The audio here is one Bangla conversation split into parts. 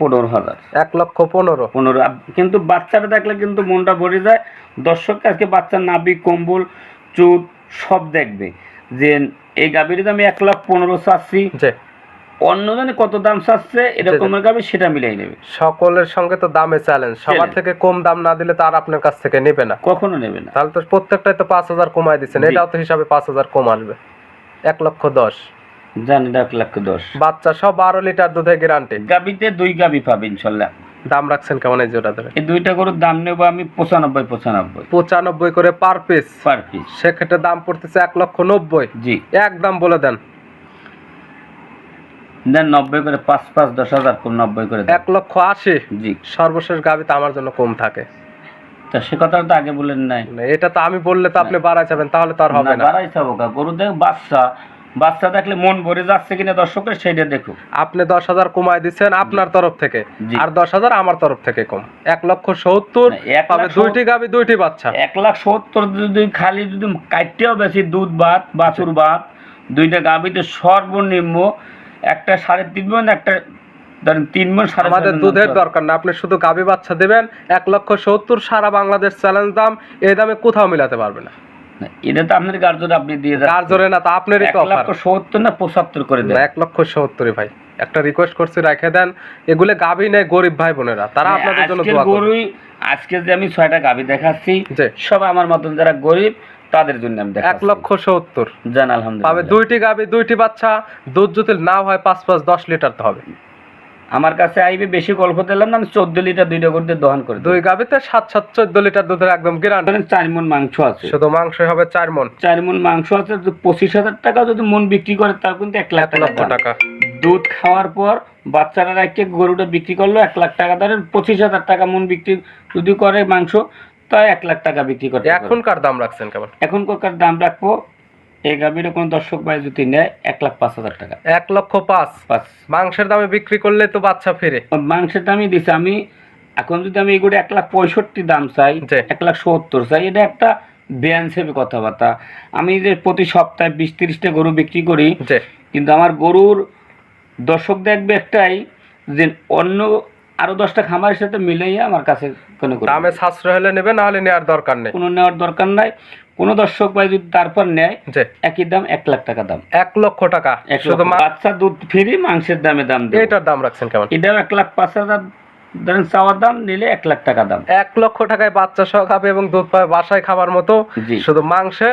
পনেরো হাজার। এক লক্ষ পনেরো। পনেরো কিন্তু বাচ্চাটা দেখলে কিন্তু মনটা ভরে যায়। দর্শককে আজকে বাচ্চার নাবি কম্বল চুট সব দেখবে। যে এই গাভীর দাম এক লাখ পনেরো চাচ্ছি। কত দাম চাচ্ছে এরকমের গাভী সেটা মিলাই নেবে। সকলের সঙ্গে তো দামে চ্যালেঞ্জ সবার থেকে কম দাম না দিলে তার আপনার কাছ থেকে নেবে না। কখনো নেবে না। তাহলে তো প্রত্যেকটাই তো পাঁচ হাজার কমায় দিচ্ছেন। এটাও তো হিসাবে পাঁচ হাজার কম আসবে। এক লক্ষ দশ। জানি এক লাখ দশ। বাচ্চা সব বারো লিটার দুধে গ্যারান্টি গাভীতে দুই গাভী পাবে ইনশাল্লাহ। দাম রাখছেন কেমন এই জোড়া ধরে? এই দুইটা গরুর দাম নেব আমি পঁচানব্বই পঁচানব্বই। পঁচানব্বই করে পার পিস পার পিস সেক্ষেত্রে দাম পড়তেছে এক লক্ষ নব্বই। জি। একদম বলে দেন। দেন নব্বই করে পাঁচ পাঁচ দশ হাজার নব্বই করে এক লক্ষ আশি। জি। সর্বশেষ গাবিতে আমার জন্য কম থাকে। তা সে কথাটা তো আগে বলেন নাই। এটা তো আমি বললে তো আপনি বাড়াই যাবেন তাহলে তো আর হবে না। বাড়াই কা গরু দেখ বাচ্চা বাচ্চা দেখলে মন ভরে যাচ্ছে কিনা দর্শকের সেইটা দেখুক। আপনি দশ হাজার কমায় দিচ্ছেন আপনার তরফ থেকে। আর দশ হাজার আমার তরফ থেকে কম। এক লক্ষ সত্তর দুইটি গাবি দুইটি বাচ্চা। এক লাখ সত্তর যদি খালি যদি কাটতেও বেশি দুধ ভাত বাছুর ভাত দুইটা গাভীতে সর্বনিম্ন একটা সাড়ে তিন মন একটা তিন আমাদের দুধের দরকার না। আপনি শুধু গাবি বাচ্চা দেবেন এক লক্ষ সত্তর সারা বাংলাদেশ চ্যালেঞ্জ দাম এই দামে কোথাও মিলাতে পারবে না, এটা তো আপনার আপনি দিয়ে কার না তা আপনারই তো অফার সত্তর না পঁচাত্তর করে দেন। লক্ষ ভাই। একটা রিকোয়েস্ট করছি রেখে দেন। এগুলো গাবি গরিব ভাই বোনেরা। তারা আপনাদের জন্য দোয়া গরুই আজকে যে আমি ছয়টা গাভী দেখাচ্ছি। সব আমার মতন যারা গরিব তাদের জন্য আমি এক লক্ষ সত্তর। জান পাবে দুইটি গাবি দুইটি বাচ্চা। দুধ যদি না হয় পাঁচ পাঁচ দশ লিটার তো হবে। আমার কাছে আইবে বেশি গল্প দিলাম না আমি চোদ্দ লিটার দুইটা করতে দহন করে দুই গাবিতে সাত সাত চোদ্দ লিটার দুধের একদম ধরেন চার মন মাংস আছে। শুধু মাংস হবে চার মন চার মন মাংস আছে পঁচিশ হাজার টাকা যদি মন বিক্রি করে তার কিন্তু এক লাখ টাকা লক্ষ টাকা। দুধ খাওয়ার পর বাচ্চারা রেখে গরুটা বিক্রি করল এক লাখ টাকা। ধরেন পঁচিশ হাজার টাকা মন বিক্রি যদি করে মাংস তাই এক লাখ টাকা বিক্রি করে এখনকার দাম রাখছেন কেমন? এখনকার দাম রাখব এই গাভীর কোনো দর্শক ভাই যদি নেয় এক লাখ পাঁচ হাজার টাকা। এক লক্ষ পাঁচ? পাঁচ। মাংসের দামে বিক্রি করলে তো বাচ্চা ফিরে। মাংসের দামই দিছে। আমি এখন যদি আমি এগুলো এক লাখ পঁয়ষট্টি দাম চাই। এক লাখ সত্তর চাই এটা একটা বেআইন হিসেবে কথাবার্তা। আমি যে প্রতি সপ্তাহে বিশ তিরিশটা গরু বিক্রি করি কিন্তু আমার গরুর দর্শক দেখবে একটাই যে অন্য আরও দশটা খামারের সাথে মিলেই আমার কাছে কোনো দামে সাশ্রয় হলে নেবে না হলে নেওয়ার দরকার নেই। কোনো নেওয়ার দরকার নাই। কোনো দর্শক ভাই যদি তারপর নেয় একই দাম এক লাখ টাকা দাম। এক লক্ষ টাকা। বাচ্চা দুধ ফ্রি মাংসের দামে দাম এটার দাম রাখছেন কেমন? এটাও এক লাখ পাঁচ হাজার ধরেন চাওয়ার দাম নিলে এক লাখ টাকা দাম। এক লক্ষ টাকায় বাচ্চা সহ খাবে এবং দুধ পাবে বাসায় খাবার মতো। শুধু মাংসে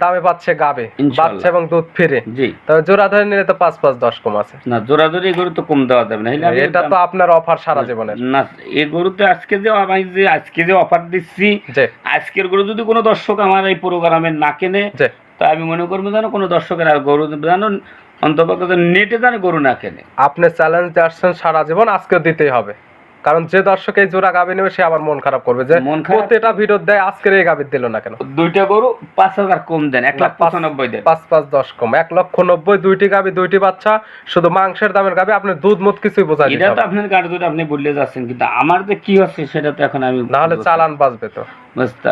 দামে পাচ্ছে গাবে বাচ্চা এবং দুধ ফিরে। জি। তবে জোড়া ধরে নিলে তো পাঁচ পাঁচ দশ কম আছে। না জোরাজোরি গরু তো কম দেওয়া যাবে না। এটা তো আপনার অফার সারা জীবনের। না এই গরুতে আজকে যে আমি যে আজকে যে অফার দিচ্ছি যে আজকের গরু যদি কোনো দর্শক আমার এই প্রোগ্রামে না কেনে তা আমি মনে করব যেন কোনো দর্শকের আর গরু যেন অন্তপক্ষে নেটে যেন গরু না কেনে। আপনি চ্যালেঞ্জ দিয়ে আসছেন সারা জীবন আজকে দিতেই হবে। কারণ যে দর্শক এই জোড়া গাবি নেবে সে আবার মন খারাপ করবে যে প্রত্যেকটা ভিডিও দেয় আজকের এই গাবির দিল না কেন? দুইটা গরু পাঁচ হাজার কম দেন এক লাখ পঁচানব্বই দেন। পাঁচ পাঁচ দশ কম। এক লক্ষ নব্বই দুইটি গাবি দুইটি বাচ্চা শুধু মাংসের দামের গাবে আপনি দুধ মুধ কিছুই বোঝাই এটা তো আপনার গাড়ি দুটো আপনি বললে যাচ্ছেন কিন্তু আমার যে কি হচ্ছে সেটা তো এখন আমি না। হলে চালান বাঁচবে তো। বুঝতে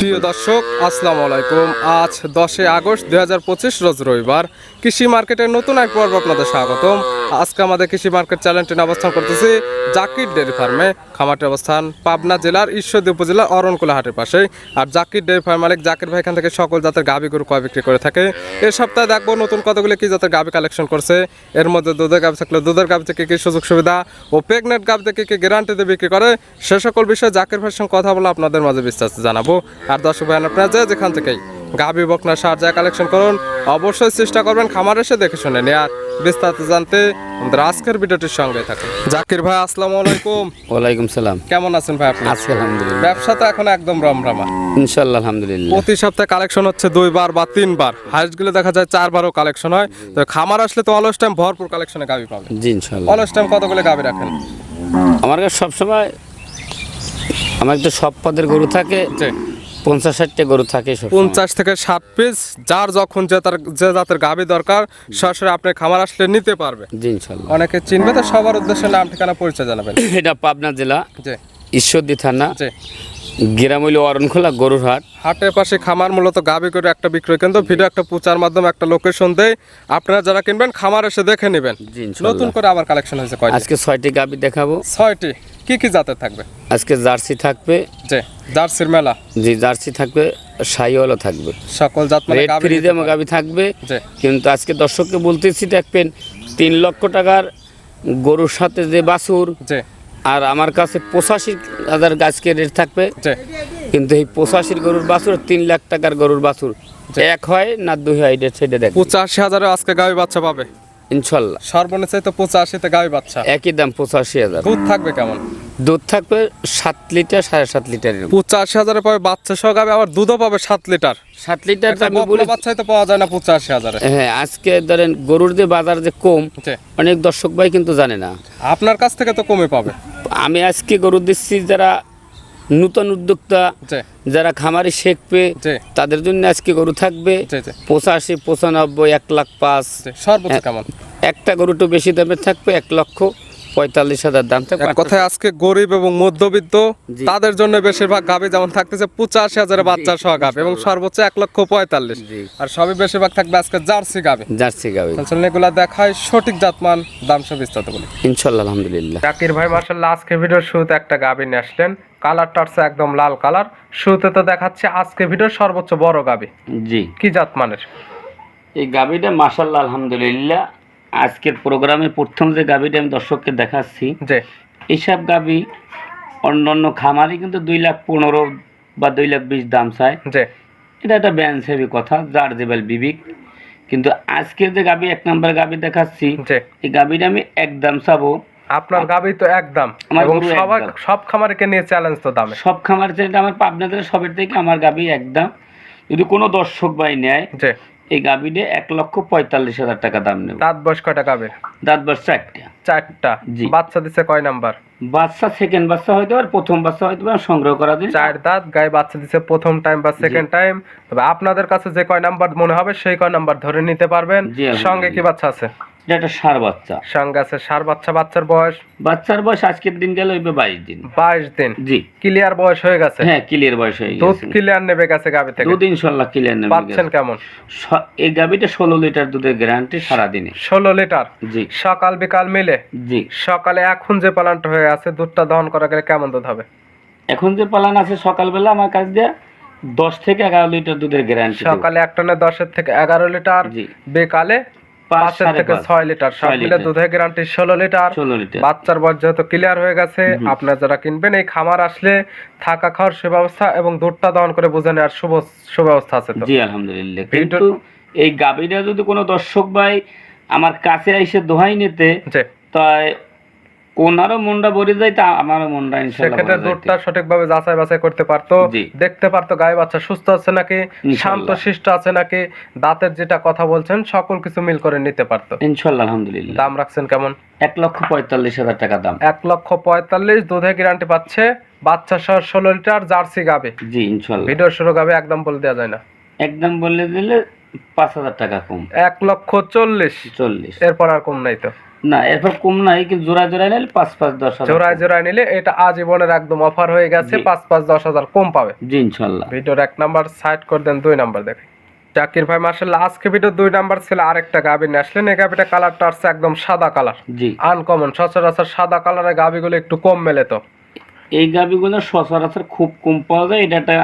প্রিয় দর্শক আসসালামু আলাইকুম। আজ দশই আগস্ট দুই হাজার পঁচিশ রোজ রবিবার। কৃষি মার্কেটের নতুন এক পর্ব আপনাদের স্বাগতম। আজকে আমাদের কৃষি মার্কেট চ্যানেলটি অবস্থান করতেছি জাকির ডেয়ারি ফার্মে। খামারটি অবস্থান পাবনা জেলার ঈশ্বরদী উপজেলার অরণকুলা হাটের পাশে আর জাকির ডেয়ারি ফার্ম মালিক জাকির ভাই এখান থেকে সকল জাতের গাভি গরু কয় বিক্রি করে থাকে। এর সপ্তাহে দেখব নতুন কতগুলি কি জাতের গাভি কালেকশন করছে। এর মধ্যে দুধের গাভি থাকলে দুধের গাভি থেকে কি সুযোগ সুবিধা ও প্রেগনেন্ট গাভি থেকে কি গ্যারান্টিতে বিক্রি করে সে সকল বিষয়ে জাকির ভাইয়ের সঙ্গে কথা বলে আপনাদের মাঝে বিস্তারিত জানাব। আর দর্শক ভাই আপনারা যে যেখান থেকেই গাভি বকনা সার যা কালেকশন করুন অবশ্যই চেষ্টা করবেন খামার এসে দেখে শুনে নেয়ার বিস্তারিত জানতে আমাদের আজকের ভিডিওটির সঙ্গে থাকুন। জাকির ভাই আসসালামু আলাইকুম। ওয়ালাইকুম সালাম। কেমন আছেন ভাই আপনি? আজকে আলহামদুলিল্লাহ। ব্যবসা তো এখন একদম রমরমা। ইনশাল্লাহ আলহামদুলিল্লাহ। প্রতি সপ্তাহে কালেকশন হচ্ছে দুইবার বা তিনবার। হাইস্টগুলো দেখা যায় চারবারও কালেকশন হয়। তো খামার আসলে তো অলস টাইম ভরপুর কালেকশনে গাভি পাবে জি ইনশাল্লাহ অলস টাইম কতগুলো গাভি রাখেন? আমার কাছে সবসময় আমার তো সব পদের গরু থাকে পঞ্চাশ ষাটটা গরু থাকে পঞ্চাশ থেকে ষাট পিস যার যখন যে তার যে জাতের গাভি দরকার সরাসরি আপনি খামার আসলে নিতে পারবে। জি ইনশাল্লাহ। অনেকে চিনবে তো সবার উদ্দেশ্যে নাম ঠিকানা পরিচয় জানাবেন। এটা পাবনা জেলা ঈশ্বরদী থানা। গ্রাম হইল অরণখোলা গরুর হাট হাটের পাশে খামার মূলত গাবি করে একটা বিক্রয় কেন্দ্র। ভিডিও একটা প্রচার মাধ্যমে একটা লোকেশন দেয় আপনারা যারা কিনবেন খামার এসে দেখে নেবেন। নতুন করে আবার কালেকশন হয়েছে আজকে ছয়টি গাবি দেখাবো। ছয়টি। কি কি জাতের থাকবে? আজকে জার্সি থাকবে। যে জার্সির মেলা। জি জার্সি থাকবে সাইওয়ালও থাকবে। সকল জাত মানে রেড ফ্রিজে গাবি থাকবে। কিন্তু আজকে দর্শককে বলতেছি দেখবেন তিন লক্ষ টাকার গরুর সাথে যে বাছুর জি। আর আমার কাছে পঁচাশি হাজার গাছকে রেট থাকবে। কিন্তু এই পঁচাশির গরুর বাছুর তিন লাখ টাকার গরুর বাছুর। এক হয় না দুই হয় এটা সেটা দেখ পঁচাশি হাজারে আজকে গাভী বাচ্চা পাবে? ইনশাল্লাহ। সর্বনিচ্চ তো পঁচাশিতে গাভী বাচ্চা। একই দাম পঁচাশি হাজার। দুধ থাকবে কেমন? দুধ থাকবে সাত লিটার সাড়ে সাত লিটার পঁচাশি হাজারে পাবে বাচ্চা সহ গাভী আবার দুধও পাবে সাত লিটার। সাত লিটার বাচ্চাই তো পাওয়া যায় না পঁচাশি হাজারে। হ্যাঁ আজকে ধরেন গরুর যে বাজার যে কম অনেক দর্শক ভাই কিন্তু জানে না। আপনার কাছ থেকে তো কমে পাবে। আমি আজকে গরু দিচ্ছি যারা নূতন উদ্যোক্তা যারা খামারি শেখবে তাদের জন্য আজকে গরু থাকবে। পঁচাশি পঁচানব্বই এক লাখ পাঁচ। সর্বোচ্চ। কেমন? একটা গরু একটু বেশি দামে থাকবে এক লক্ষ। পঁয়তাল্লিশ হাজার দাম কথায় আজকে গরিব এবং মধ্যবিত্ত তাদের জন্য বেশিরভাগ গাভী যেমন থাকতেছে পঁচাশি হাজারে বাচ্চা সহ গাভী এবং সর্বোচ্চ এক লক্ষ পঁয়তাল্লিশ। আর সবই বেশিরভাগ থাকবে আজকে জার্সি গাভী। জার্সি গাবি এগুলা দেখায় সঠিক জাতমান দাম সব বিস্তারিত বলি। ইনশাল্লাহ আলহামদুলিল্লাহ। জাকির ভাই মার্শাল্লাহ আজকে ভিডিওর শুরুতে একটা গাভী নিয়ে আসলেন। কালারটা হচ্ছে একদম লাল কালার। শুরুতে তো দেখাচ্ছে আজকে ভিডিওর সর্বোচ্চ বড় গাভী। জি। কি জাত মানের এই গাবিটা মাসাল্লাহ আলহামদুলিল্লাহ আজকের প্রোগ্রামে প্রথম যে গাবিটা আমি দর্শককে দেখাচ্ছি এইসব গাবি অন্য অন্য খামারে কিন্তু দুই লাখ পনেরো বা দুই লাখ বিশ দাম চায়। এটা একটা ব্যান্স হেভি কথা যার যেবেল বিবিক। কিন্তু আজকের যে গাবি এক নম্বর গাবি দেখাচ্ছি এই গাবিটা আমি এক দাম চাবো। আপনার গাভী তো একদম এবং সব খামারকে নিয়ে চ্যালেঞ্জ তো দামে। সব খামার আমার পাবনাদের সবের থেকে আমার গাবি একদম যদি কোনো দর্শক ভাই নেয় এই গাবিটা এক লক্ষ পঁয়তাল্লিশ হাজার টাকা দাম নেবে। দাঁত বয়স কয়টা গাভীর? দাঁত বয়স চারটা। চারটা। জি। বাচ্চা দিচ্ছে কয় নাম্বার? বাচ্চা সেকেন্ড বাচ্চা হয়তো আর প্রথম বাচ্চা হয়তো সংগ্রহ করা দিন চার দাঁত গায়ে বাচ্চা দিচ্ছে প্রথম টাইম বা সেকেন্ড টাইম তবে আপনাদের কাছে যে কয় নাম্বার মনে হবে সেই কয় নাম্বার ধরে নিতে পারবেন। সঙ্গে কি বাচ্চা আছে? এটা একটা সার বাচ্চা। আছে সার বাচ্চা বাচ্চার বয়স? বাচ্চার বয়স আজকের দিন গেল বাইশ দিন। বাইশ দিন? জি। ক্লিয়ার বয়স হয়ে গেছে? হ্যাঁ ক্লিয়ার বয়স হয়ে দুধ গেছে। ক্লিয়ার নেবে গেছে থেকে? দুধ ইনশাল্লাহ ক্লিয়ার নেবে পাচ্ছেন কেমন? এই গাবিটা ষোলো লিটার দুধের গ্যারান্টি সারাদিনে। ষোলো লিটার? জি। সকাল বিকাল মিলে? জি। সকালে এখন যে পালানটা হয়ে আছে দুধটা দহন করা গেলে কেমন দুধ হবে? এখন যে পালান আছে সকালবেলা আমার কাছ দিয়ে দশ থেকে এগারো লিটার দুধের গ্যারান্টি সকালে একটা না দশের থেকে এগারো লিটার জি। বিকালে পাঁচ থেকে ছয় লিটার। সব মিলে দুধের গ্যারান্টি ষোলো লিটার। বাচ্চার বয়স যেহেতু ক্লিয়ার হয়ে গেছে আপনারা যারা কিনবেন এই খামার আসলে থাকা খাওয়ার সুব্যবস্থা এবং দুধটা দহন করে বুঝে নেওয়ার শুভ সুব্যবস্থা আছে জি আলহামদুলিল্লাহ। কিন্তু এই গাভীটা যদি কোনো দর্শক ভাই আমার কাছে এসে দোহাই নিতে তাই ওনারও মনটা ভরে আমারও মনটা সেক্ষেত্রে দুধটা সঠিকভাবে যাচাই বাছাই করতে পারতো দেখতে পারতো গায়ে বাচ্চা সুস্থ আছে নাকি শান্ত শিষ্ট আছে নাকি দাঁতের যেটা কথা বলছেন সকল কিছু মিল করে নিতে পারতো। ইনশাল্লাহ আলহামদুলিল্লাহ। দাম রাখছেন কেমন? এক লক্ষ পঁয়তাল্লিশ হাজার টাকা দাম। এক লক্ষ পঁয়তাল্লিশ দুধে গ্যারান্টি পাচ্ছে বাচ্চা সহ ষোলো লিটার জার্সি গাবে। জি ইনশাল্লাহ ভিডিও শুরু গাবে একদম বলে দেওয়া যায় না। একদম বলে দিলে পাঁচ হাজার টাকা কম। এক লক্ষ চল্লিশ। চল্লিশ। এরপর আর কম নাই তো। না এরপর কম নাই কিন্তু জোড়া জোড়া নিলে পাঁচ পাঁচ দশ হাজার জোড়ায় জোড়ায় নিলে এটা আজীবনের একদম অফার হয়ে গেছে পাঁচ পাঁচ দশ হাজার কম পাবে। জি ইনশাল্লাহ। ভিডিওর এক নাম্বার সাইড করে দেন দুই নাম্বার দেখে। জাকির ভাই মার্শাল্লাহ আজকে ভিডিও দুই নাম্বার ছিল আরেকটা গাবি নিয়ে আসলেন। এই গাবিটা কালারটা আসছে একদম সাদা কালার জি। আনকমন সচরাচর সাদা কালারের গাবিগুলো একটু কম মেলে তো। এই গাভিগুলো সচরাচর খুব কম পাওয়া যায় এটা একটা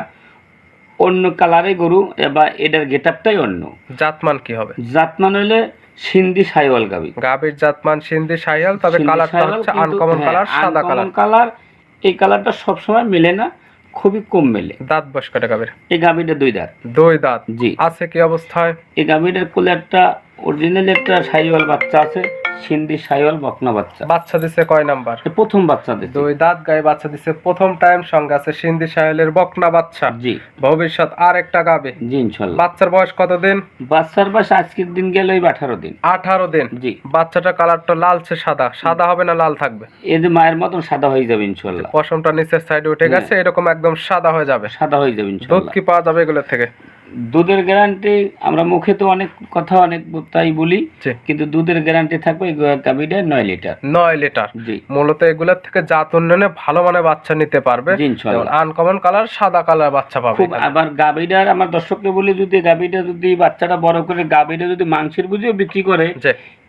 অন্য কালারে গরু এবার এটার গেট আপটাই অন্য। জাতমান কি হবে? জাতমান হইলে সিন্ধি সাইওয়াল গাবি। গাবির জাতমান সিন্ধি সাইওয়াল তবে কালারটা হচ্ছে আনকমন হ্যাঁ, কালার সাদা কালার কালার এই কালারটা সবসময় মেলে না খুবই কম মেলে। দাঁত বয়স কটা গাবির? এই গাবিটা দুই দাঁত। দুই দাঁত। জি। আছে কি অবস্থায়? এই গাবিটার কোলে একটা অরিজিনাল একটা সাইওয়াল বাচ্চা আছে সিন্ধি সাইওয়াল বকনা বাচ্চা। বাচ্চা দিছে কয় নাম্বার? প্রথম বাচ্চা দিচ্ছে দুই দাঁত গায়ে বাচ্চা দিছে প্রথম টাইম সঙ্গে আছে সিন্ধি সাহেলের বকনা বাচ্চা। জি। ভবিষ্যৎ আর একটা গাবে। জি ইনশাল্লাহ। বাচ্চার বয়স কতদিন বাচ্চার বয়স আজকের দিন গেল ওই আঠারো দিন। আঠারো দিন। জি। বাচ্চাটা কালারটা লালচে সাদা। সাদা হবে না লাল থাকবে? এই যে মায়ের মতন সাদা হয়ে যাবে ইনশাল্লাহ। পশমটা নিচের সাইডে উঠে গেছে এরকম একদম সাদা হয়ে যাবে। সাদা হয়ে যাবে দুধ কি পাওয়া যাবে এগুলোর থেকে? দুধের গ্যারান্টি আমরা মুখে তো অনেক কথা অনেক তাই বলি কিন্তু দুধের গ্যারান্টি থাকবে গাভিটা নয় লিটার। নয় লিটার। মূলত এগুলোর থেকে জাত উন্নয়নে ভালো মানে বাচ্চা নিতে পারবে। আনকমন কালার সাদা কালার বাচ্চা পাবে আবার গাভিটার আমার দর্শককে বলি যদি গাভিটা যদি বাচ্চাটা বড় করে গাভিটা যদি মাংসের বুঝিও বিক্রি করে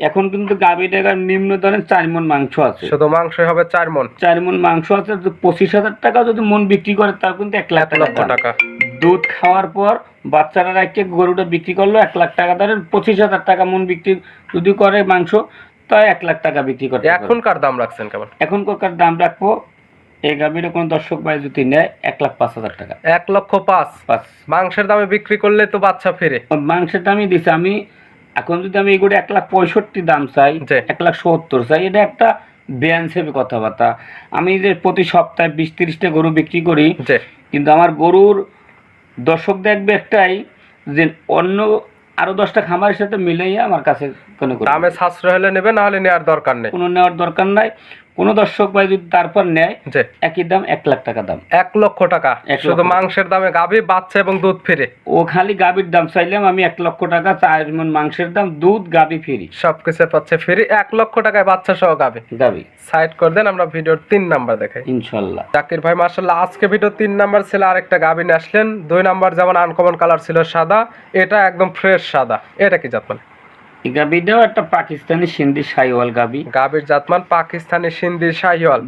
এখন কিন্তু গাভিটার নিম্ন ধরেন চার মন মাংস আছে। শুধু মাংস হবে চার মন চার মন মাংস আছে পঁচিশ হাজার টাকা যদি মন বিক্রি করে তার কিন্তু এক লাখ লক্ষ টাকা। দুধ খাওয়ার পর বাচ্চারা রাখে গরুটা বিক্রি করল এক লাখ টাকা ধরেন পঁচিশ হাজার টাকা মন বিক্রি যদি করে মাংস তা এক লাখ টাকা বিক্রি করে এখনকার দাম রাখছেন কেমন? এখনকার দাম রাখব এই গাভীর কোনো দর্শক ভাই যদি নেয় এক লাখ পাঁচ হাজার টাকা। এক লক্ষ পাঁচ? পাঁচ। মাংসের দামে বিক্রি করলে তো বাচ্চা ফেরে। মাংসের দামই দিছে আমি এখন যদি আমি এগুলো এক লাখ পঁয়ষট্টি দাম চাই। এক লাখ সত্তর চাই এটা একটা বেআইন হিসেবে কথাবার্তা। আমি যে প্রতি সপ্তাহে বিশ তিরিশটা গরু বিক্রি করি কিন্তু আমার গরুর দর্শক দেখবে একটাই যে অন্য আরও দশটা খামারের সাথে মিলেই আমার কাছে কোনো দামে সাশ্রয় হলে নেবে না হলে নেওয়ার দরকার নেই। কোনো নেওয়ার দরকার নাই। কোনো দর্শক ভাই যদি তারপর নেয় একই দাম এক লাখ টাকা দাম। এক লক্ষ টাকা। শুধু মাংসের দামে গাভী বাচ্চা এবং দুধ ফিরে। ও খালি গাভীর দাম চাইলাম আমি এক লক্ষ টাকা চার মন মাংসের দাম দুধ গাভী ফ্রি। সবকিছু পাচ্ছে ফ্রি। এক লক্ষ টাকায় বাচ্চা সহ গাভী। গাভী। সাইড করে দেন আমরা ভিডিওর তিন নাম্বার দেখাই। ইনশাল্লাহ। জাকির ভাই মার্শাল্লাহ আজকে ভিডিও তিন নাম্বার ছিল আরেকটা গাভী নিয়ে আসলেন। দুই নাম্বার যেমন আনকমন কালার ছিল সাদা এটা একদম ফ্রেশ সাদা। এটা কি জাতমান এই গাভীটাও একটা পাকিস্তানি সিন্ধি সাইওয়াল গাভী গাভীর জাতমান পাকিস্তানি সিন্ধি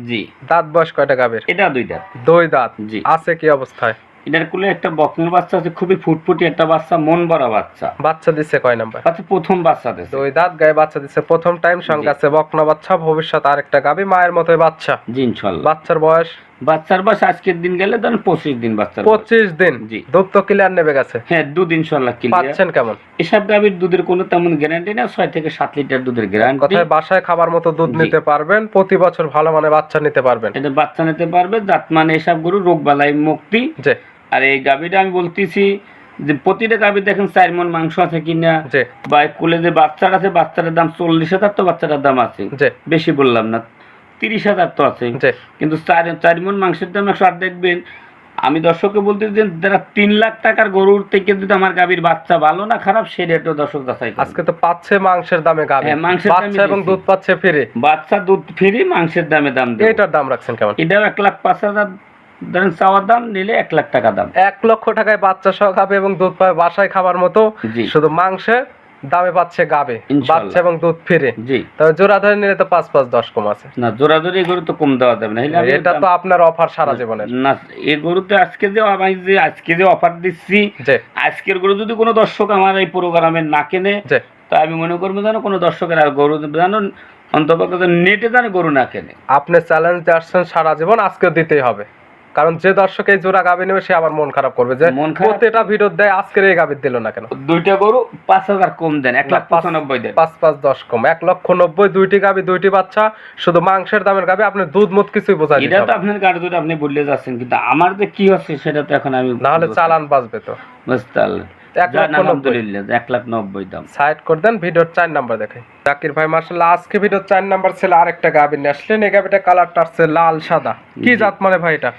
জি। দাঁত বয়স কয়টা গাভীর এটা দুইটা দুই দাঁত। জি। আছে কি অবস্থায়? এটার কুলে একটা বকনের বাচ্চা আছে খুবই ফুটফুটি একটা বাচ্চা মন ভরা বাচ্চা। বাচ্চা দিচ্ছে কয় নাম্বার? বাচ্চা প্রথম বাচ্চা দিছে। দুই দাঁত গায়ে বাচ্চা দিচ্ছে প্রথম টাইম সঙ্গে আছে বকনা বাচ্চা ভবিষ্যৎ আরেকটা গাবি মায়ের মতোই বাচ্চা। জি বাচ্চার বয়স? বাচ্চার বয়স আজকের দিন গেলে ধরেন পঁচিশ দিন বাচ্চার পঁচিশ দিন? জি। দুধ তো ক্লিয়ার নেবে গেছে হ্যাঁ দুধ ইনশাল্লাহ ক্লিয়ার পাচ্ছেন কেমন? এসব গাভীর দুধের কোনো তেমন গ্যারান্টি না ছয় থেকে সাত লিটার দুধের গ্যারান্টি কোথায় বাসায় খাবার মতো দুধ নিতে পারবেন প্রতি বছর ভালো মানে বাচ্চা নিতে পারবেন। এটা বাচ্চা নিতে পারবে জাত মানে এসব গরু রোগ বালাই মুক্তি। আর এই গাভীটা আমি বলতেছি যে প্রতিটা গাভীর দেখেন চার মন মাংস আছে কিনা বা কুলে যে বাচ্চার আছে বাচ্চাটার দাম চল্লিশ হাজার তো বাচ্চাটার দাম আছে। বেশি বললাম না। তিরিশ হাজার তো আছে। কিন্তু চার চার মন মাংসের দাম একশো আট দেখবেন। আমি দর্শককে বলতে যে যারা তিন লাখ টাকার গরুর থেকে যদি আমার গাভীর বাচ্চা ভালো না খারাপ সে রেটও দর্শক যাচাই আজকে তো পাচ্ছে মাংসের দামে গাভী। হ্যাঁ, মাংসের বাচ্চা এবং দুধ পাচ্ছে ফিরে। বাচ্চা দুধ ফ্রি মাংসের দামে দাম দেবো। এটার দাম রাখছেন কেমন? এটাও এক লাখ পাঁচ হাজার ধরেন চাওয়ার দাম নিলে এক লাখ টাকা দাম। এক লক্ষ টাকায় বাচ্চা সহ খাবে এবং দুধ পাবে বাসায় খাবার মতো। শুধু মাংসের দামে পাচ্ছে গাবে বাচ্চা এবং দুধ ফিরে। জি। তবে জোড়া ধরে নিলে তো পাঁচ পাঁচ দশ কম আছে। না জোরাজোরি গরু তো কম দেওয়া যাবে না। এটা তো আপনার অফার সারা জীবনের। না এই গরুতে আজকে যে আমি যে আজকে যে অফার দিচ্ছি আজকের গরু যদি কোনো দর্শক আমার এই প্রোগ্রামে না কেনে তা আমি মনে করব যেন কোনো দর্শকের আর গরু যেন অন্তপক্ষে নেটে যেন গরু না কেনে। আপনি চ্যালেঞ্জ দিয়ে আসছেন সারা জীবন আজকে দিতেই হবে। কারণ যে দর্শক এই জোড়া গাবি নেবে সে আবার মন খারাপ করবে যে প্রতিটা ভিডিও দেয় আজকের এই গাবির দিল না কেন? দুইটা গরু পাঁচ হাজার কম দেন এক লাখ পঁচানব্বই দেন। পাঁচ পাঁচ দশ কম। এক লক্ষ নব্বই দুইটি গাবি দুইটি বাচ্চা শুধু মাংসের দামের গাবি আপনি দুধ মুধ কিছুই বোঝাই এটা তো আপনার গাড়ি যদি আপনি বললে যাচ্ছেন কিন্তু আমার যে কি হচ্ছে সেটা তো এখন আমি না হলে চালান বাঁচবে তো। বুঝতে জাকির ভাই মার্শাল্লাহ আজকে ভিডিওর চার নাম্বার ছিল আরেকটা গাবি নিয়ে আসলেন। এই গাবিটা কালারটা আসছে লাল সাদা। কি জাত মানে ভাই এটা?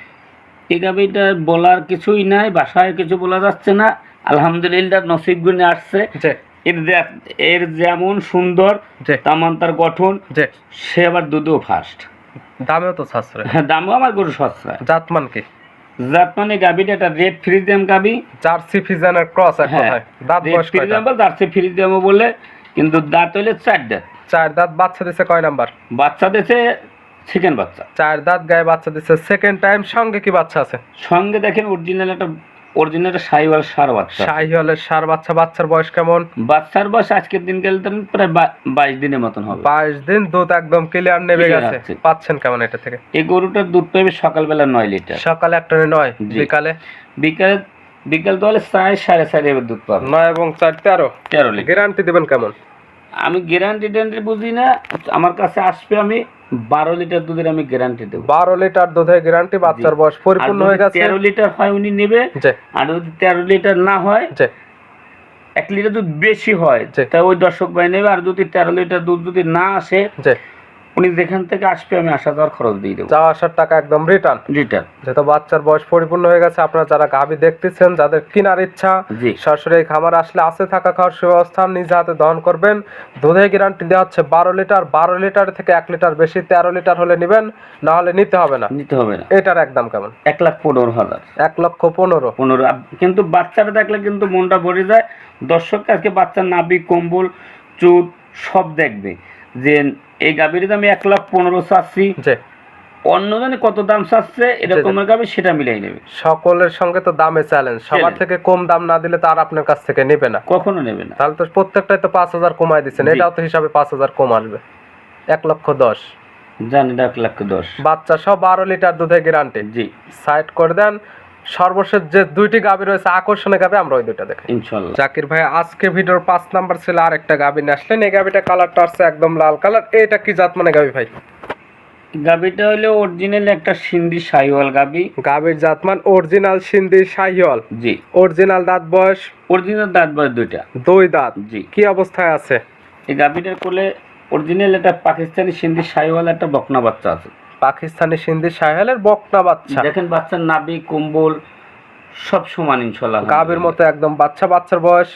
এই গাভিটা বলার কিছুই নাই বাসায় কিছু বলা যাচ্ছে না। আলহামদুলিল্লাহ নসিব গুনে আসছে। এর এর যেমন সুন্দর তেমন তার গঠন সে আবার দুধও ফার্স্ট দামেও তো সাশ্রয়। হ্যাঁ দামও আমার গরু সস্তা জাতমান কি? জাত মানে গাভিটা একটা রেড ফ্রিজিয়াম গাভি। জার্সি ফিজানের ক্রস এক হ্যাঁ কথায়। দাঁত বয়স কয়টা? জার্সি ফ্রিজিয়ামও বলে কিন্তু দাঁত হইলে চার দাঁত। চার দাঁত বাচ্চা দিছে কয় নাম্বার? বাচ্চা দেশে চিকেন বাচ্চা। চার দাঁত গায়ে বাচ্চা দিছে। সেকেন্ড টাইম সঙ্গে কি বাচ্চা আছে? সঙ্গে দেখেন অরিজিনাল একটা অরিজিনাল সাইওয়াল সার বাচ্চা। হলের সার বাচ্চা বাচ্চার বয়স কেমন? বাচ্চার বয়স আজকের দিন গেলে ধরেন প্রায় বাইশ দিনের মতন হবে। বাইশ দিন দুধ একদম ক্লিয়ার Clear গেছে। পাচ্ছেন কেমন এটা থেকে? এই গরুটার দুধ পাবে সকালবেলা নয় লিটার। সকালে একটা নয়। বিকালে? বিকালে বিকাল দলে চার সাড়ে চার দুধ পাবে। নয় এবং চার তেরো? তেরো লিটার। গ্যারান্টি দিবেন কেমন? আমি গ্যারান্টি ট্যারান্টি বুঝি না। আমার কাছে আসবে আমি বারো লিটার দুধের আমি গ্যারান্টি দেবো। বারো লিটার দুধের গ্যারান্টি বাচ্চার বয়স পরিপূর্ণ হয়ে গেছে। তেরো লিটার হয় উনি নেবে আর যদি তেরো লিটার না হয় এক লিটার দুধ বেশি হয়। তা ওই দর্শক ভাই নেবে আর যদি তেরো লিটার দুধ যদি না আসে উনি যেখান থেকে আসবে আমি আসা যাওয়ার খরচ দিয়ে দেবো। যাওয়া আসার টাকা একদম রিটার্ন রিটার্ন যেহেতু বাচ্চার বয়স পরিপূর্ণ হয়ে গেছে আপনারা যারা গাভী দেখতেছেন যাদের কেনার ইচ্ছা জি। সরাসরি এই খামার আসলে আছে থাকা খাওয়ার সুব্যবস্থা নিজে হাতে দহন করবেন। দুধের গ্যারান্টি দেওয়া হচ্ছে বারো লিটার। বারো লিটার থেকে এক লিটার বেশি তেরো লিটার হলে নেবেন না হলে নিতে হবে না। নিতে হবে না। এটার একদম কেমন? এক লাখ পনেরো হাজার। এক লক্ষ পনেরো। পনেরো। কিন্তু বাচ্চাটা দেখলে কিন্তু মনটা ভরে যায়। দর্শককে আজকে বাচ্চার নাবি কম্বল চুট সব দেখবে। যে এই গাভীর আমি এক লাখ পনেরো চাচ্ছি। কত দাম চাচ্ছে সেটা মিলাই নেবে। সকলের সঙ্গে তো দামে চ্যালেঞ্জ সবার থেকে কম দাম না দিলে তো আর আপনার কাছ থেকে নেবে না। কখনো নেবে না। তাহলে তো প্রত্যেকটাই তো পাঁচ হাজার কমায় দিচ্ছেন। এটাও তো হিসাবে পাঁচ হাজার কম আসবে। এক লক্ষ দশ। জানি এক লাখ দশ। বাচ্চা সব বারো লিটার দুধের গ্যারান্টি জি। সাইড করে দেন সর্বশেষ যে দুইটি গাবি রয়েছে আকর্ষণীয় গাবি আমরা ওই দুইটা দেখি ইনশাল্লাহ। জাকির ভাই আজকে ভিডিওর পাঁচ নাম্বার ছিল আরেকটা গাবি নিয়ে আসলেন। এই গাবিটা কালারটা আসছে একদম লাল কালার। এটা কি জাত মানে গাবি ভাই? গাভীটা হলো অরিজিনাল একটা সিন্ধি সাইওয়াল গাভী গাবির জাতমান অরিজিনাল সিন্ধি শাহিওয়াল। জি। অরিজিনাল দাঁত বয়স? অরিজিনাল দাঁত বয়স দুইটা। দুই দাঁত। জি। কি অবস্থায় আছে? এই গাভীটার কোলে অরিজিনাল একটা পাকিস্তানি সিন্ধি সাইওয়াল একটা বকনা বাচ্চা আছে। পাকিস্তানি সিন্ধি শাহিওয়ালের বকনা বাচ্চা। দেখেন বাচ্চার নাভি কম্বল সব সমান ইনশাল্লাহ গাবির মতো একদম বাচ্চা বাচ্চার বয়স?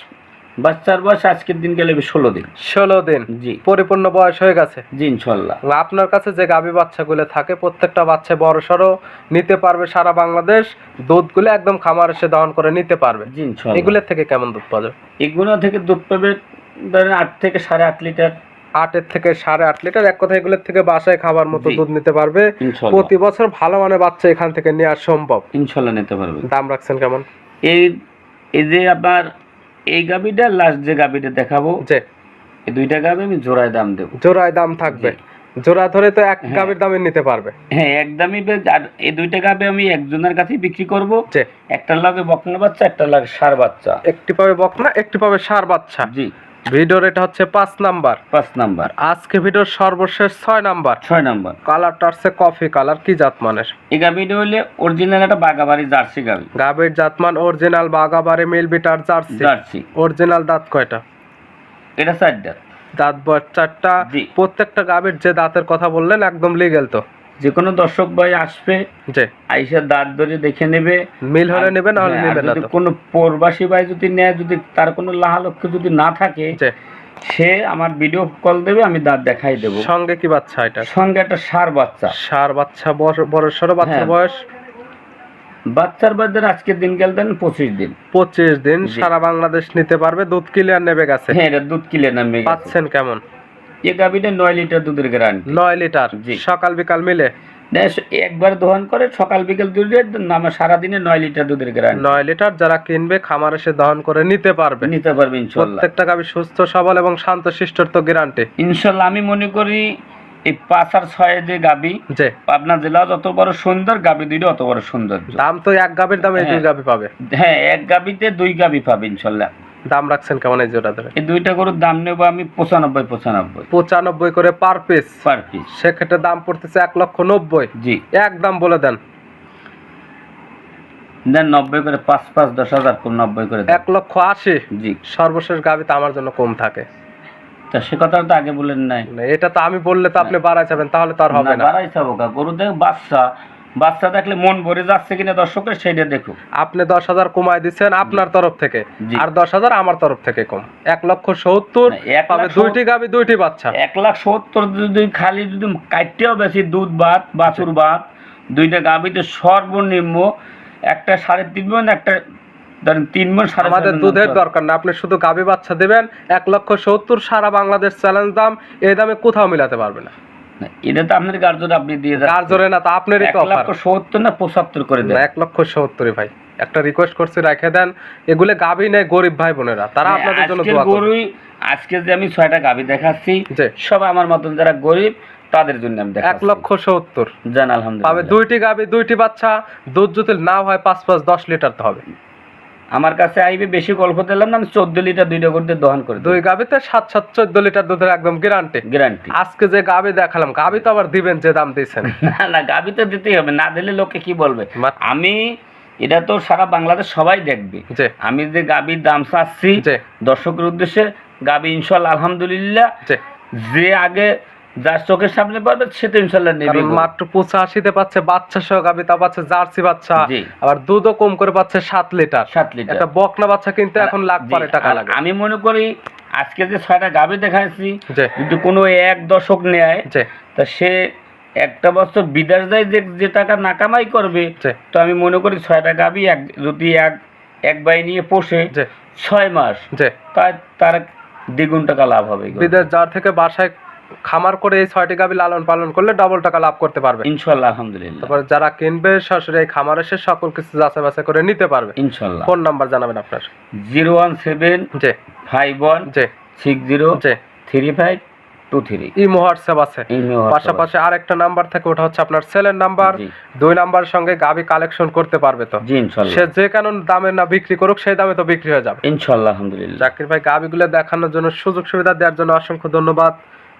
বাচ্চার বয়স আজকের দিন গেলে ষোলো দিন। ষোলো দিন? জি। পরিপূর্ণ বয়স হয়ে গেছে? জি ইনশাল্লাহ। আপনার কাছে যে গাভী বাচ্চাগুলো থাকে প্রত্যেকটা বাচ্চা বড় সড়ো নিতে পারবে সারা বাংলাদেশ। দুধগুলো একদম খামার এসে দহন করে নিতে পারবে। জি ইনশাল্লাহ। এগুলোর থেকে কেমন দুধ পাওয়া যাবে? এগুলো থেকে দুধ পাবে ধরেন আট থেকে সাড়ে আট লিটার আটের থেকে সাড়ে আট লিটার এক কথা এগুলোর থেকে বাসায় খাবার মতো দুধ নিতে পারবে। প্রতি বছর ভালো মানের বাচ্চা এখান থেকে নেওয়া সম্ভব। ইনশাল্লাহ নিতে পারবে। দাম রাখছেন কেমন? এই এই যে আপনার এই গাবিটা লাস্ট যে গাবিটা দেখাবো যে এই দুইটা গাবি আমি জোড়ায় দাম দেবো। জোড়ায় দাম থাকবে। জোড়া ধরে তো এক হ্যাঁ। গাভীর দামে নিতে পারবে। হ্যাঁ একদমই বে- আর এই দুইটা গাবে আমি একজনের কাছেই বিক্রি করব। একটা লাগে বকনা বাচ্চা একটা লাগে সার বাচ্চা। একটি পাবে বকনা একটি পাবে সার বাচ্চা। জি। ভিডিওর এটা হচ্ছে পাঁচ নাম্বার। পাঁচ নাম্বার। আজকে ভিডিওর সর্বশেষ ছয় নাম্বার। ছয় নাম্বার। কালারটা আসছে কফি কালার কি জাতমানের? এই গাবিটা হলে অরিজিনাল একটা বাগাবাড়ি জার্সি গাবি গাভীর জাতমান অরিজিনাল বাগাবারে মিল বিটার জার্সি। জার্সি। অরিজিনাল দাঁত কয়টা? এটা চারটা। দাঁত বয়স চারটা। প্রত্যেকটা গাভীর যে দাঁতের কথা বললেন একদম লিগেল তো। যে কোনো দর্শক ভাই আসবে আইসা দাঁত ধরে দেখে নেবে। মিল হলে নেবে না হলে হ্যাঁ, নেবে না কোনো প্রবাসী ভাই যদি নেয় যদি তার কোনো লাহালক্ষ্য যদি না থাকে সে আমার ভিডিও কল দেবে আমি দাঁত দেখাই দেবো। সঙ্গে কি বাচ্চা এটা? সঙ্গে একটা সার বাচ্চা। সার বাচ্চা বড়- বড় সড়ো বাচ্চার হ্যাঁ। বয়স? বাচ্চার বাচ্চার আজকের দিন গেল দেন পঁচিশ দিন। পঁচিশ দিন সারা বাংলাদেশ নিতে পারবে দুধ ক্লিয়ার নেবে গেছে। হ্যাঁ এটা দুধ কিলে নামে গেছে। পাচ্ছেন কেমন? গাভিটা নয় লিটার দুধের গ্যারান্টি নয় লিটার জি। সকাল বিকাল মিলে? একবার দোহন করে সকাল বিকেল দুধে সারাদিনে নয় লিটার দুধের গ্যারান্টি নয় লিটার যারা কিনবে খামার এসে দহন করে নিতে পারবে। নিতে পারবে ইনশাল্লাহ। প্রত্যেকটা গাভী সুস্থ সবল এবং শান্ত শিষ্টর তো গ্যারান্টি ইনশাল্লাহ আমি মনে করি এই পাঁচ আর ছয় যে গাবি যে পাবনা জেলা যত বড় সুন্দর গাবি দুইটা অত বড় সুন্দর। দাম তো এক গাভীর দামে এই দুই হ্যাঁ। গাভী পাবে। হ্যাঁ এক গাবিতে দুই গাবি পাবে ইনশাল্লাহ। দাম রাখছেন কেমন এই জোড়া ধরে? এই দুইটা গরুর দাম নেব আমি পঁচানব্বই পঁচানব্বই। পঁচানব্বই করে পার পিস পার পিস সেক্ষেত্রে দাম পড়তেছে এক লক্ষ নব্বই। জি। এক দাম বলে দেন। দেন নব্বই করে পাঁচ পাঁচ দশ হাজার নব্বই করে এক লক্ষ আশি? জি। সর্বশেষ গাভী তো আমার জন্য কম থাকে। তা সে কথা তো আগে বলেন নাই। এটা তো আমি বললে তো আপনি বাড়াই যাবেন তাহলে তো আর হবে না। বাড়াই কা গরু দেখ বাচ্চা বাচ্চা দেখলে মন ভরে যাচ্ছে কিনা দর্শকের সেইটা দেখুক। আপনি দশ হাজার কমাই দিচ্ছেন আপনার তরফ থেকে। আর দশ হাজার আমার তরফ থেকে কম। এক লক্ষ সত্তর দুইটি গাভী দুইটি বাচ্চা। এক লাখ সত্তর যদি খালি যদি কাটতেও বেশি দুধ ভাত বাছুর ভাত দুইটা গাভিতে সর্বনিম্ন একটা সাড়ে তিন মন একটা তিন মন সাড়ে আমাদের দুধের দরকার না। আপনি শুধু গাভী বাচ্চা দেবেন এক লক্ষ সত্তর সারা বাংলাদেশ চ্যালেঞ্জ দাম এই দামে কোথাও মিলাতে পারবে না, এটা তো আপনার গার্জনে আপনি দিয়ে। কার না তো আপনারই তো লক্ষ অফার সত্তর না পঁচাত্তর করে দেন। লক্ষ সত্তরই ভাই। একটা রিকোয়েস্ট করছি রেখে দেন। এগুলো গরিব ভাই বোনেরা। তারা আপনাদের জন্য দোয়া আজকে যে আমি ছয়টা গাভি দেখাচ্ছি। সব আমার মতন যারা গরিব তাদের জন্য আমি এক লক্ষ সত্তর। জান পাবে দুইটি গাভী দুইটি বাচ্চা। দুধ যদি না হয় পাঁচ পাঁচ দশ লিটার তো হবে। আমার কাছে আইবে বেশি গল্প দিলাম না আমি চোদ্দ লিটার দুইটা করতে দহন করে দুই গাভীতে সাত সাত চোদ্দ লিটার দুধের একদম গ্যারান্টি গ্যারান্টি আজকে যে গাভী দেখালাম গাভী তো আবার দিবেন যে দাম দিয়েছেন। না না গাভি তো দিতেই হবে না দিলে লোকে কি বলবে? আমি এটা তো সারা বাংলাদেশ সবাই দেখবে। আমি যে গাবির দাম চাচ্ছি দর্শকের উদ্দেশ্যে গাবি ইনশাল্লাহ আলহামদুলিল্লাহ। যে আগে যার চোখের সামনে পাবে সে তো ইনশাল্লাহ নেবে মাত্র পঁচাশিতে পাচ্ছে বাচ্চা সহ গাবি তা পাচ্ছে জার্সি বাচ্চা আবার দুধও কম করে পাচ্ছে সাত লিটার। সাত লিটার। একটা বাচ্চা কিনতে এখন লাখ পারে টাকা লাগে। আমি মনে করি আজকে যে ছয়টা গাভী দেখাচ্ছি যদি কোনো এক দশক নেয় তা সে একটা বছর বিদেশ যায় যে যে টাকা না কামাই করবে তো আমি মনে করি ছয়টা গাভী এক যদি এক এক বাই নিয়ে পোষে ছয় মাস তার তার দ্বিগুণ টাকা লাভ হবে বিদেশ যার থেকে বাসায় খামার করে এই ছয়টি গাবি লালন পালন করলে ডবল টাকা লাভ করতে পারবে। ইনশাল্লাহ আলহামদুলিল্লাহ। তারপরে যারা কিনবে সরাসরি এই খামার এসে সকল কিছু যাচাই বাছাই করে নিতে পারবে। ইনশাল্লাহ ফোন নাম্বার জানাবেন আপনার। জিরো ওয়ান সেভেন জি। ফাইভ ওয়ান জি। সিক্স জিরো জি। Three five two three. Imo WhatsApp আছে। পাশাপাশি আরেকটা নাম্বার থাকে ওটা হচ্ছে আপনার সেলের নাম্বার। দুই নাম্বারের সঙ্গে গাবি কালেকশন করতে পারবে তো। জি ইনশাল্লাহ সে যে কেন দামে না বিক্রি করুক সেই দামে তো বিক্রি হয়ে যাবে। ইনশাল্লাহ আলহামদুলিল্লাহ। জাকির ভাই গাবিগুলো দেখানোর জন্য সুযোগ সুবিধা দেওয়ার জন্য অসংখ্য ধন্যবাদ।